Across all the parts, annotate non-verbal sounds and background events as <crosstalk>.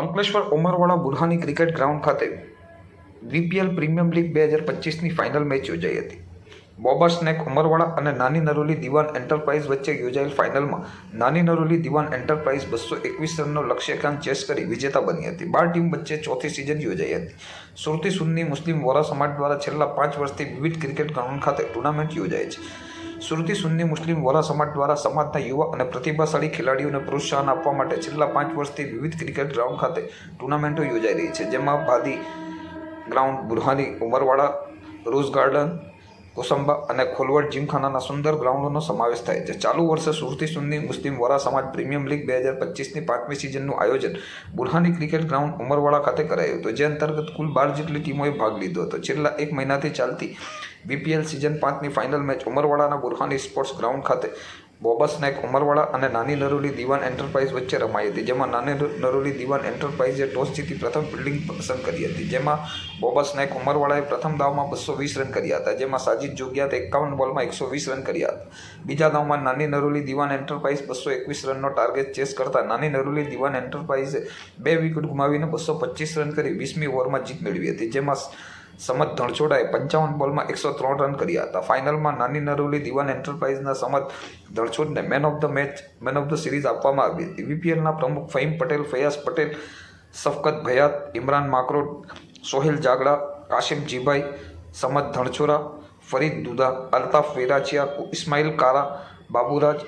Ankleshwar Umarwada Burhani cricket ground ખાતે VPL premium league બે હજાર પચીસની ફાઇનલ મેચ યોજાઈ હતી. બોબર સ્નેક ઉમરવાડા અને નાની નરોલી દિવાન એન્ટરપ્રાઇઝ વચ્ચે યોજાયેલ ફાઇનલમાં નાની નરોલી દિવાન એન્ટરપ્રાઇઝ બસો એકવીસ રનનો લક્ષ્યાંક ચેસ કરી વિજેતા બની હતી. બાર ટીમ વચ્ચે ચોથી સિઝન યોજાઈ હતી. સુરતી સુન્ની મુસ્લિમ વોરા સમાજ દ્વારા છેલ્લા પાંચ વર્ષથી વિવિધ ક્રિકેટ ગ્રાઉન્ડ ખાતે ટુર્નામેન્ટ યોજાય છે. સુરતી સુન્ની મુસ્લિમ વોરા સમાજ દ્વારા સમાજના યુવા અને પ્રતિભાશાળી ખેલાડીઓને પ્રોત્સાહન આપવા માટે છેલ્લા પાંચ વર્ષથી વિવિધ ક્રિકેટ ગ્રાઉન્ડ ખાતે ટુર્નામેન્ટો યોજાઈ રહી છે. જેમાં Bhadi ground, Burhani, Umarwada, rose garden Kosamba અને ખોલવડ જીમખાનાના સુંદર ગ્રાઉન્ડોનો સમાવેશ થાય છે. ચાલુ વર્ષે સુરતી સુન્ની મુસ્લિમ વરા સમાજ પ્રીમિયમ લીગ બે હજાર પચીસની પાંચમી સિઝનનું આયોજન બુરહાની ક્રિકેટ ગ્રાઉન્ડ ઉમરવાડા ખાતે કરાયું હતું, જે અંતર્ગત કુલ બાર જેટલી ટીમોએ ભાગ લીધો હતો. છેલ્લા એક મહિનાથી ચાલતી બીપીએલ સિઝન પાંચની ફાઇનલ મેચ ઉમરવાડાના બુરહાની સ્પોર્ટ્સ ગ્રાઉન્ડ ખાતે બોબસ નાયક ઉમરવાડા અને નાની નરોલી દિવાન એન્ટરપ્રાઇઝ વચ્ચે રમાઈ હતી, જેમાં નાની નરોલી દિવાન એન્ટરપ્રાઇઝે ટોસ જીતી પ્રથમ ફિલ્ડિંગ પસંદ કરી હતી, જેમાં બોબસ નાયક ઉમરવાળાએ પ્રથમ દાવમાં બસો વીસ રન કર્યા હતા, જેમાં સાજિદ જોગ્યાત એકાવન બોલમાં એકસો વીસ રન કર્યા હતા. બીજા દાવમાં નાની નરોલી દિવાન એન્ટરપ્રાઇઝ બસો એકવીસ રનનો ટાર્ગેટ ચેસ કરતા નાની નરોલી દિવાન એન્ટરપ્રાઇઝે બે વિકેટ ગુમાવીને બસો પચીસ રન કરી વીસમી ઓવરમાં જીત મેળવી હતી, જેમાં સમત ધણછોડાએ પંચાવન બોલમાં એકસો ત્રણ રન કર્યા હતા. ફાઇનલમાં નાની નરોલી દિવાન એન્ટરપ્રાઇઝના Samat ધણછોડને man of the match man of the series આપવામાં આવી હતી. વીપીએલના પ્રમુખ ફહીમ પટેલ, ફયાઝ પટેલ, સફકત ભયાત, ઇમરાન માકરોડ સોહેલ જાગડા, કાશિમ જીભાઈ, સમત ધણછોરા, ફરીદ દુદા, અલ્તાફ વેરાચિયા, ઇસ્માઇલ કારા, બાબુરાજ,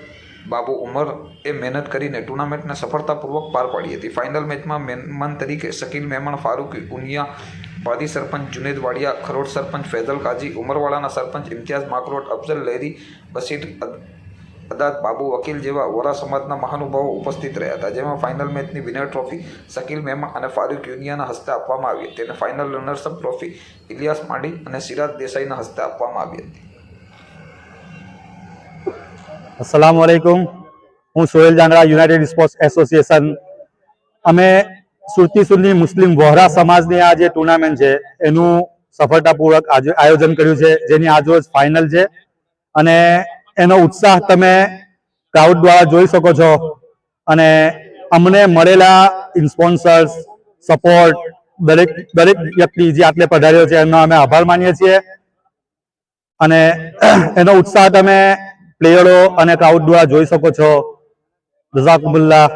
બાબુ ઉમર એ મહેનત કરીને ટુર્નામેન્ટને સફળતાપૂર્વક પાર પાડી હતી. ફાઇનલ મેચમાં મહેમાન તરીકે શકીલ મહેમાન ફારૂક ઉનિયા વાદી સરપંચ જુનેદ વાડિયા, ખરોડ સરપંચ ફૈઝલ કાજી ઉમરવાડાના સરપંચ ઇમ્તિયાઝ માકરોટ, અફઝલ લહેરી બશીર અદ- અદાદ બાબુ વકીલ જેવા વોરા સમાજના મહાનુભાવો ઉપસ્થિત રહ્યા હતા, જેમાં ફાઇનલ મેચની વિનર ટ્રોફી શકીલ મહેમા અને ફારૂક યુનિયાના હસ્તે આપવામાં આવી હતી અને ફાઇનલ રનર્સઅપ ટ્રોફી ઇલિયાસ માંડી અને સિરાજ દેસાઈના હસ્તે આપવામાં આવી હતી. અસલામ વાલેકુમ હું Sohel Jangda united sports association. અમે સુરતી સુરની મુસ્લિમ વહોરા સમાજની આ જે ટુર્નામેન્ટ છે, એનું સફળતાપૂર્વક આયોજન કર્યું છે, જેની આજરોજ ફાઇનલ છે. અને એનો ઉત્સાહ તમે ક્રાઉડ દ્વારા જોઈ શકો છો. અને અમને મળેલા ઇન્સ્પોન્સર્સ સપોર્ટ દરેક દરેક વ્યક્તિ જે આટલે પધાર્યો છે, એનો અમે આભાર માનીએ છીએ. અને <clears throat> એનો ઉત્સાહ તમે પ્લેયરો અને ક્રાઉડ દ્વારા જોઈ શકો છો. જઝાકુમુલ્લાહ.